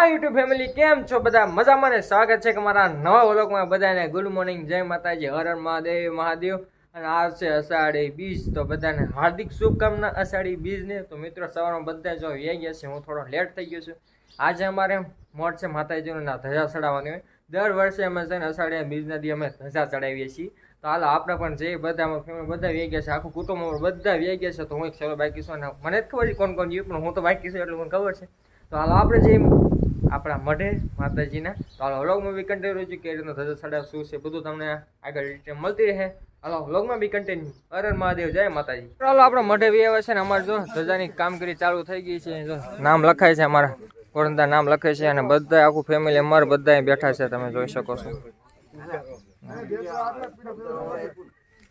હા YouTube family કેમ છો? બધા મજામાં ને સ્વાગત છે કે મારા નવા વ્લોગમાં બધાને. ગુડ મોર્નિંગ જય માતાજી, હર મહાદેવ મહાદેવ. અને આ છે અષાઢી બીજ. તો બધાને હાર્દિક શુભકામના, અષાઢી બીજને. તો મિત્રો, સવારમાં બધા જો વ્યાઈ ગયા છે, હું થોડો લેટ થઈ ગયો છું. આજે અમારે મોટ છે માતાજીનું ધજા ચડાવવાની હોય. દર વર્ષે અમે છે ને અષાઢી બીજના દી અમે ધજા ચડાવીએ છીએ. તો હાલ, આપણે પણ જે બધા અમારા બધા વ્યાઈ ગયા છે, આખું કુટુંબ બધા વ્યાઈ ગયા છે. તો હું એક સરો બાકી છું અને મને જ ખબર છે કોણ કોણ જીવ પણ હું તો બાકી છું એટલે મને ખબર છે. તો હાલ, આપણે જે આપણા મઢે માતાજીના. તો હાલો વ્લોગમાં બી કન્ટિન્યુ છે કે રીતનો ધજા ચડાવ શું છે બધું તમને આગળ ડિટેલ મળતી રહે. હાલો વ્લોગમાં બી કન્ટિન્યુ હર હર મહાદેવ, જય માતાજી. ચાલો આપણા મઢે બી આવે છે ને અમારે જો ધજાની કામગીરી ચાલુ થઈ ગઈ છે. નામ લખાય છે અમારા કોરંદા નામ લખે છે અને બધા આખું ફેમિલી અમારે બધા બેઠા છે. તમે જોઈ શકો છો.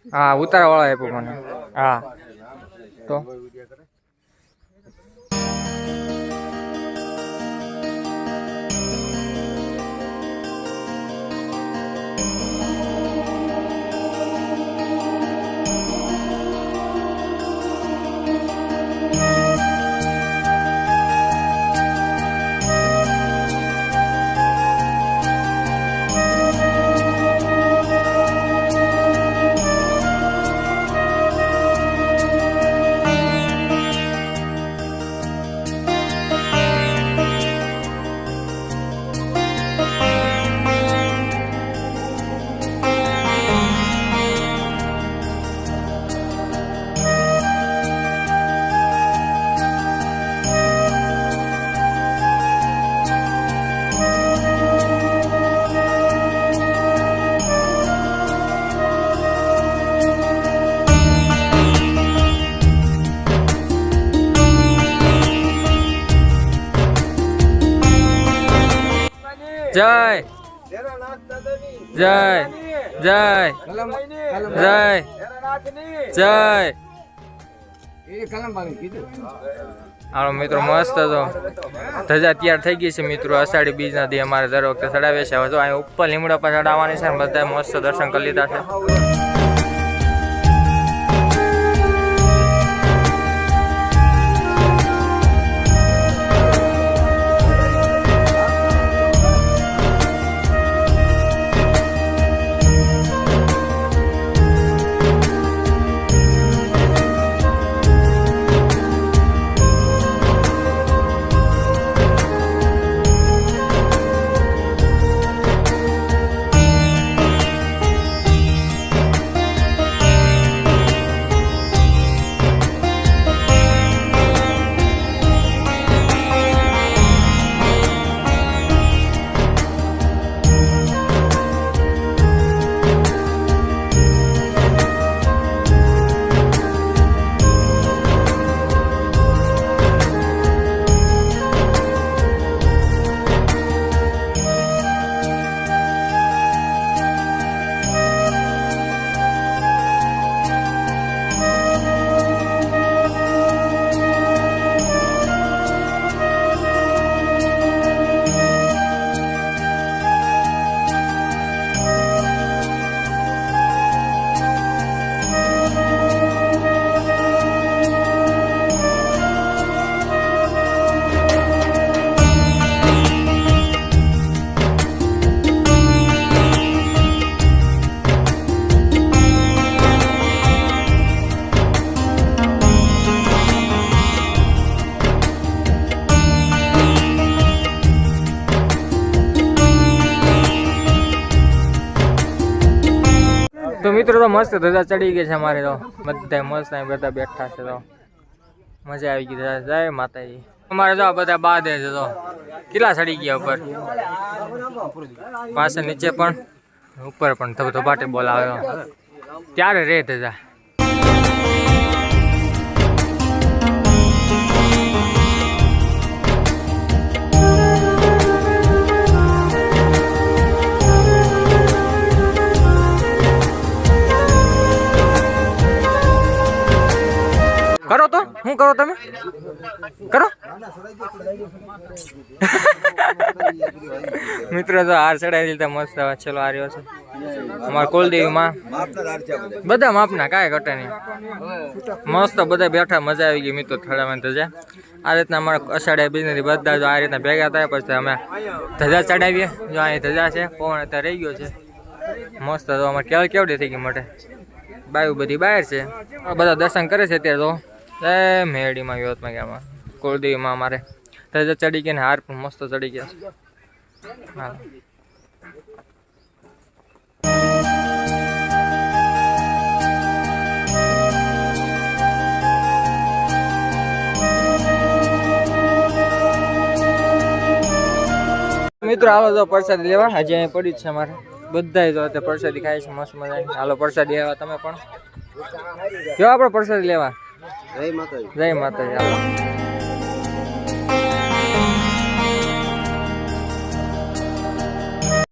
હા, ઉતારવાળા આપ્યું મને. હા. તો જય. જય. જય. જય. જય. હાલો મિત્રો, મસ્ત હતો ધજા તૈયાર થઈ ગઈ છે મિત્રો, અષાઢી બીજના દી અમારે દર વખતે ચડાવે છે. હવે તો અહીં ઉપર લીમડા પર ચડાવવાની છે બધા મસ્ત દર્શન કરી લીધા છે. મિત્રો તો મસ્ત ધજા ચડી ગઈ છે અમારે તો. બધા મસ્ત બધા બેઠા છે તો. મજા આવી ગઈ જય માતાજી. અમારે તો બધા બાંધે છે તો. કેટલા ચડી ગયા ઉપર? પાસે નીચે પણ, ઉપર પણ ધબ ધબાટે બોલાવે. ત્યારે રે ધજા. કરો તો? શું કરો તમે? કરો? મિત્રો તો હાર ચડાવી દીધા મસ્ત છેલ્લો હાર્યો છે. અમારા કુલદેવી માં બધા માપના કાંઈ ઘટે નહીં. મસ્ત બધા બેઠા, મજા આવી ગઈ મિત્રો થડામાં ધજા. આ રીતના અમારા અષાઢિયા બિઝનેસ બધા જો આ રીતના ભેગા થાય, પછી અમે ધજા ચડાવીએ. જો અહીં ધજા છે પવન અત્યારે રહી ગયો છે? મસ્ત તો અમારે કેવડી થઈ ગઈ માટે બાયું બધી બહાર છે. બધા દર્શન કરે છે અત્યારે તો. જય મેરડીમાં યુવતમાં ગયા કુળદેવીમાં અમારે. ધજા ચડી ગયા ને, હાર પણ મસ્ત ચડી ગયા હા મિત્રો, આવો તો પ્રસાદી લેવા. હજી અહીં પડી જ છે અમારે. બધાય તો અત્યારે પ્રસાદી ખાય છે, મસ્ત મજા હાલો, પ્રસાદી લેવા તમે પણ. કયો આપણે પ્રસાદી લેવા? જય માતાજી. જય માતાજી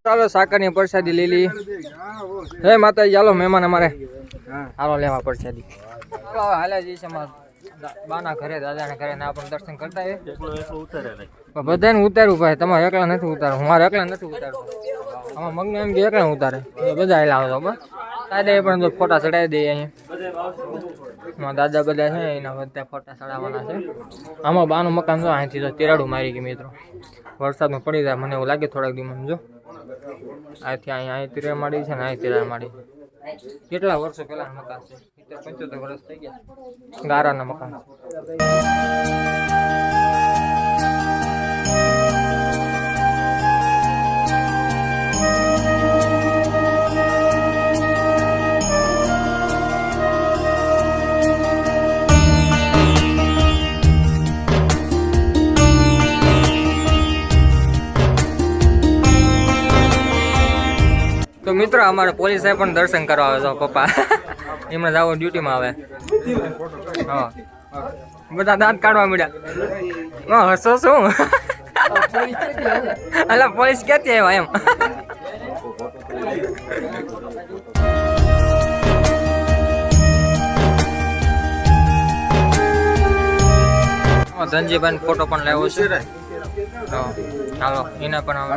ચાલો, સાકરની પ્રસાદી લઈ લઈએ. જય માતાજી, ચાલો, મહેમાન અમારે. હાલો, લેવા પ્રસાદી. અમારા દા- બાના ઘરે, દાદાના ઘરે, ને દર્શન કરતા બધાને ઉતાર્યું ભાઈ તમારે એકલા નથી ઉતારું મારે એકલા નથી ઉતારવું. આમાં મગને એમ કે એકલા ઉતારે. બધા આવેલા આવતો બસ. પણ ફોટા ચડાવી દઈએ અહીંયા. મારા દાદા બધા છે, એના બધા ફોટા ચડાવવાના છે. આમાં બાનું મકાન છે અહીંથી તો તિરાડું મારી ગઈ મિત્રો. વરસાદમાં પડી જાય, મને એવું લાગે થોડાક દિવસ જો. અહીંથી અહીં અહીં તિરાડ મારી છે ને અહીં તિરાડ મારી. કેટલા વર્ષો પહેલા મકાન છે? પંચોતેર વર્ષ થઈ ગયા. ગારાના મકાન. મિત્રો, અમારે પોલીસ સાહેબ પણ દર્શન કરવા આવે છે પપ્પા. એમણે જાવ ડ્યુટીમાં આવે. બધા દાંત કાઢવા મળ્યા હા, હસો શું અલા, પોલીસ ક્યાંથી આવ્યા એમ? ધનજીભાઈ ફોટો પણ લેવો છે. તો ચાલો એને પણ હવે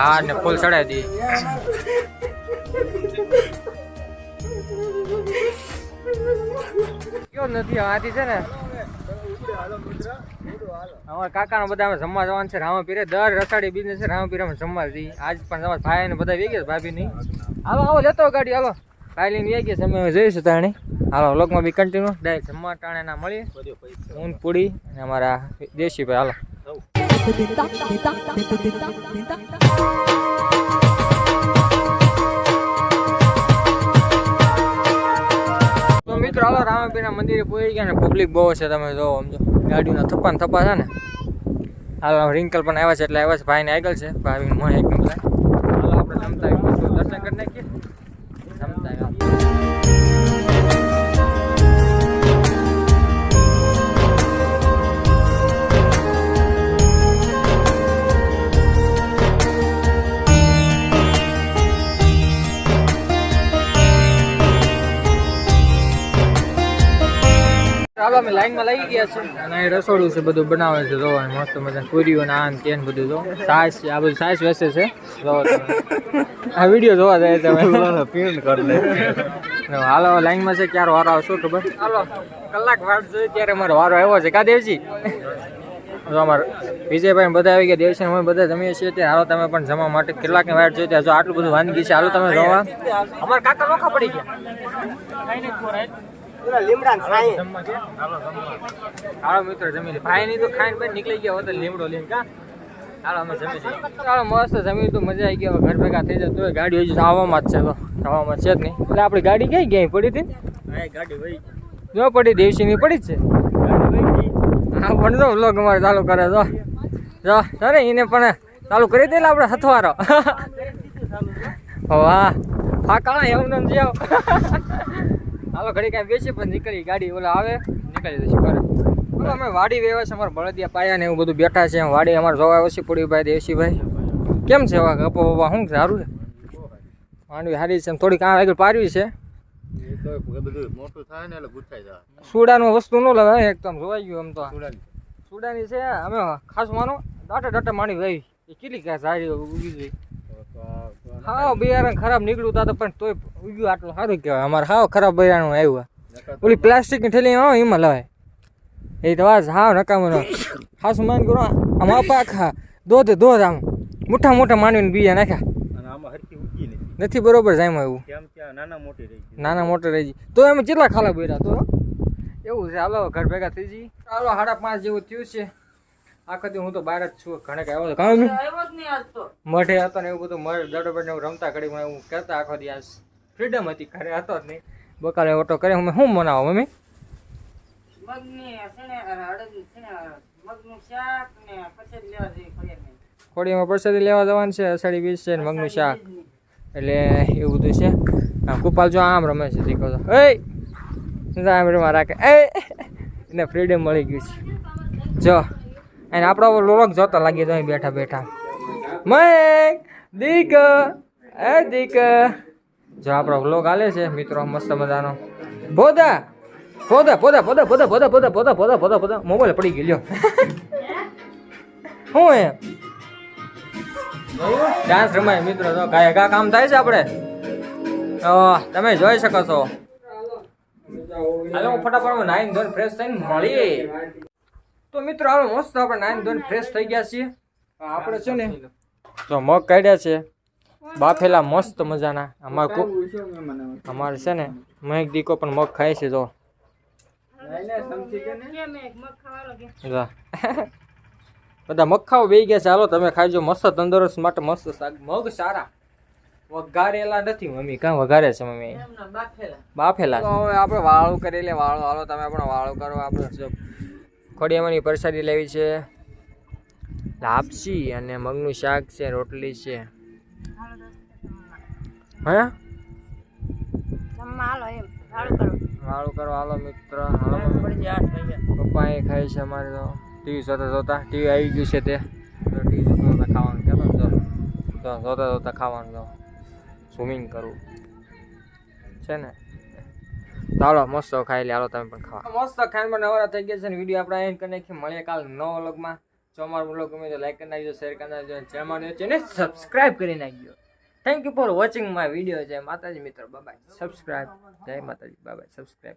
હા ને ફૂલ ચડાવી દઈએ. કયો નથી આથી છે ને? અમારા કાકાનો બધા અમે જમવા જવાનું છે રામાપીરે દર રસાડી બિઝનેસ છે રામાપીરે પીરે જમવા જઈએ. આજ પણ તમારા ભાઈ ને બધા વેગી ભાભી નહીં હાલો આવો લેતો ગાડી હાલો. ભાઈ લઈને વેગી અમે જઈશું તાણી હાલો લોકમાં બી કન્ટિન્યુ ડાયરેક્ટ જમવા ટાણે ના મળીએ. ઊન પૂડી અને અમારા દેશી ભાઈ હાલો. મિત્રો, હાલો રામાપીના મંદિરે પૂરી ગયા ને પબ્લિક બહુ છે, તમે જો સમજો. ગાડીઓના થપ્પા ને થપ્પા છે ને. હાલો રિંકલ પણ આવ્યા છે, એટલે આવ્યા છે, ભાઈને આગળ છે. ભાઈ મને થાય હાલો, આપણે દર્શન કરી નાખીએ. ચાલો અમે લાઈનમાં લાગી ગયા છે. અને અહીં રસોડું છે બધું બનાવે છે જો મસ્ત મજા પૂરીઓ ને આ તેન બધું જો. સાસ છે આ બધું સાસ વેસે છે. આ વીડિયો જોવા જાય તમે. પીણ કરી લે હાલો લાઈનમાં છે ક્યારે વારો આવશો ખબર? હાલો કલાક વાટ જોઈએ ત્યારે અમારો વારો આવ્યો છે. કા દેવજી? જો અમારે વિજયભાઈ ને બધા આવી ગયા દેવસી અમે બધા જમીએ છીએ ત્યાં. હાલો તમે પણ જમવા માટે કેટલાકની વાટ જોઈ ત્યાં. જો આટલું બધું વાનગી છે. હાલો તમે જમવા. અમારા કાકા નોખા પડી ગયા. લીમડા ખાઈ હાલો મિત્રો જમી ભાઈ ની તો ખાઈને પછી નીકળી ગયા હોત લીમડો લઈને કા? હાલો અમે જમી હાલો મસ્ત જમી તો મજા આવી ગઈ. હવે ઘર ભેગા થઈ જાય તો ગાડી હજી આવવામાં જ છે તો આવવામાં છે જ નહીં. એટલે આપણી ગાડી કઈ ક્યાંય પડી હતી ગાડી વહી જો પડી દેવસી ની પડી છે? હા પણ જો વ્લોગ અમારે ચાલુ કરે જો. જો અરે એને પણ ચાલુ કરી દે આપણે હથવારો. વાહ. ફાકા એવું નામ જાવ હાલો ઘડી કાંઈ વેચે પણ નીકળી, ગાડી ઓલા આવે, નીકળી જશે કરે અમે વાડી વેવા છે, અમારે બળદિયા પાયા ને એવું બધું બેઠા છે, વાડી અમારે જોવા ઓછી પડી ભાઈ, દેવસીભાઈ. કેમ છે હવે? ગપો બાપા, શું સારું છે? માંડવી સારી છે થોડીક આ આગળ પાડવી છે. સુડાનું વસ્તુ ન લેવાય એકદમ જોવાઈ ગયું એમ તો. સુડાની છે, અમે ખાસ માનો દાટા દાટા ભાઈ એ કેટલી કાંઈ સારી ઉગી ગઈ. હા બિયારણ ખરાબ નીકળ્યું તા પણ તોય ઉગ્યું આટલું સારું કહેવાય. અમારે હાવ ખરાબ બિયારણ આવ્યું. ઓલી પ્લાસ્ટિકની થેલી આવે એમાં લવાય. એ તો વાસ હાવ નકામો હાસુ માન કરો આમ પાખા દોધ દોધ આમ. મોટા મોટા માનવીને બીજા નાખ્યા. નથી. બરોબર જાય એવું. કેમ નાના મોટી રહી ગઈ. નાના મોટા રહી ગઈ. તો એમ કેટલા ખાલા બોર્યા તો એવું છે. હાલો ઘર ભેગા થઈ જઈ હાલો સાડા પાંચ જેવું થયું છે. આખો દી હું તો બહાર જ છું ઘણે આવ્યો કામ મઠે હતો ને એવું બધું મળ દડો ને એવું રમતા કરી એવું કરતા આખો દી આજ ફ્રીડમ હતી ઘરે હતો જ નહીં. બકાલે ઓટો કરે હું શું મનાવો મમ્મી? ખોડીમાં પ્રસાદી લેવા જવાનું છે અષાઢી બીજ છે ને મગનું શાક. એટલે એવું બધું છે. આમ કુપાલ જો આમ રમે છે દીકો તો. એ આમ રાખે. એ એને ફ્રીડમ મળી ગયું છે. જો. અને આપણો લોક જોતા લાગી તો અહીં બેઠા બેઠા મય દીક એ દીક જો આપણો વ્લોગ હાલે છે મિત્રો મસ્ત મજાનો ભોદા ભોદા ભોદા ભોદા ભોદા ભોદા ભોદા ભોદા ભોદા ભોદા ભોદા મોબાઈલ પડી ગયો શું એમ ડાન્સ રમાય મિત્રો તો કાય કા કામ થાય છે આપણે તમે જોઈ શકો છો હાલો ફટાફટ નાઈન ધોન ફ્રેશ થઈને મળીએ તો મિત્રો હવે મસ્ત આપણે નાઈન ધોન ફ્રેશ થઈ ગયા છીએ. આપણે છે ને તો મગ કાઢ્યા છે. બાફેલા મસ્ત મજાના. અમાર કુ અમારે છે ને મહેક દીકો પણ મગ ખાય છે જો. બધા મગ ખાવ કે? બધા મખાઓ બેઈ ગયા છે. હાલો તમે ખાઈજો મસ્ત તંદુરસ્ત માટે મસ્ત શાક. મગ સારા. વઘારેલા નથી મમ્મી. કાં વઘારે છે મમ્મી? બાફેલા. બાફેલા હવે આપણે વાળું કરી લે. વાળું હાલો તમે પણ વાળું કરો. આપણે જો ખોડિયામાંની પ્રસાદી લેવી છે. લાપસી અને મગનું શાક છે રોટલી છે. હે? વાળું કરો. હાલો મિત્ર હાલો. પપ્પા એ ખાય છે અમારે તો. ટીવી જોતા જોતા ટીવી આવી ગયું છે તે. તો ટીવી જોતા જોતા ખાવાનું ચાલો તો તો જોતા જોતા ખાવાનું તો સ્વિમિંગ કરવું છે ને? ચાલો, મસ્ત ખાઈ લે. હાલો, તમે પણ ખાવા. મસ્ત ખાઈને નવરા થઈ ગયા છે ને વીડિયો આપણે એન્ડ કરી નાખીએ. મળીએ કાલ નવો વ્લોગમાં. જો અમારો વ્લોગ ગમે તો લાઈક કરી નાખજો શેર કરી નાખજો ચેનલ છે ને સબસ્ક્રાઇબ કરી નાખજો. Thank you for watching my video જય માતાજી, મિત્રો. બાય સબસ્ક્રાઇબ જય માતાજી. By subscribe